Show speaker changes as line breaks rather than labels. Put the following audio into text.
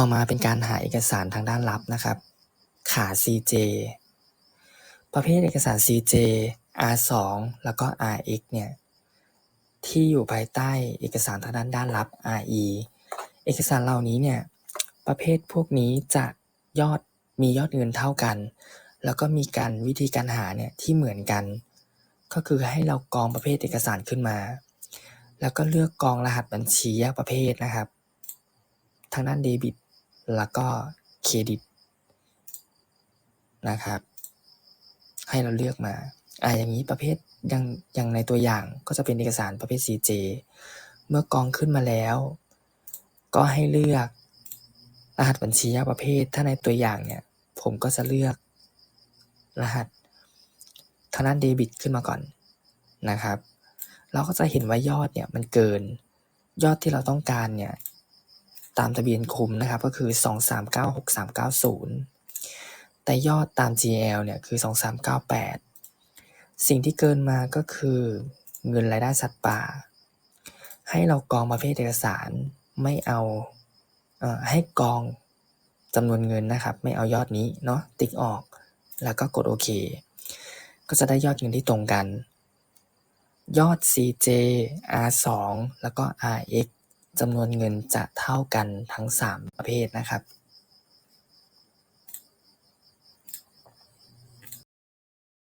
ต่อมาเป็นการหาเอกสารทางด้านลับนะครับ ขา CJ ประเภทเอกสาร CJ R2 แล้วก็ RX เนี่ยที่อยู่ภายใต้เอกสารทางด้านด้านลับ RE เอกสารเหล่านี้เนี่ยประเภทพวกนี้จะยอดมียอดเงินเท่ากัน แล้วก็มีการวิธีการหาเนี่ยที่เหมือนกัน ก็คือให้เรากองประเภทเอกสารขึ้นมา แล้วก็เลือกกองรหัสบัญชีแยกประเภทนะครับ ทางด้านเดบิต แล้วก็เครดิตนะครับ ให้เราเลือกมาอ่าอย่างนี้ประเภทอย่างอย่างในตัวอย่างก็จะเป็นเอกสารประเภท CJ เมื่อกองขึ้นมาแล้ว ก็ให้เลือกรหัสบัญชีประเภท ถ้าในตัวอย่างเนี่ย ผมก็จะเลือกรหัสทางด้านเดบิตขึ้นมาก่อนนะครับ เราก็จะเห็นว่ายอดเนี่ยมันเกิน ยอดที่เราต้องการเนี่ย ตามทะเบียนคุมนะครับก็คือ 2396390 แต่ยอดตาม GL เนี่ยคือ 2398 สิ่งที่เกินมาก็คือเงินรายได้สัตว์ป่า ให้เรากองประเภทเอกสารไม่เอาเอ่อให้กองจำนวนเงินนะครับ ไม่เอายอดนี้เนาะติ๊กออกแล้วก็กดโอเค ก็จะได้ยอดเงินที่ตรงกัน ยอด CJ R2 แล้วก็ RX จำนวนเงินจะเท่ากันทั้ง 3 ประเภทนะครับ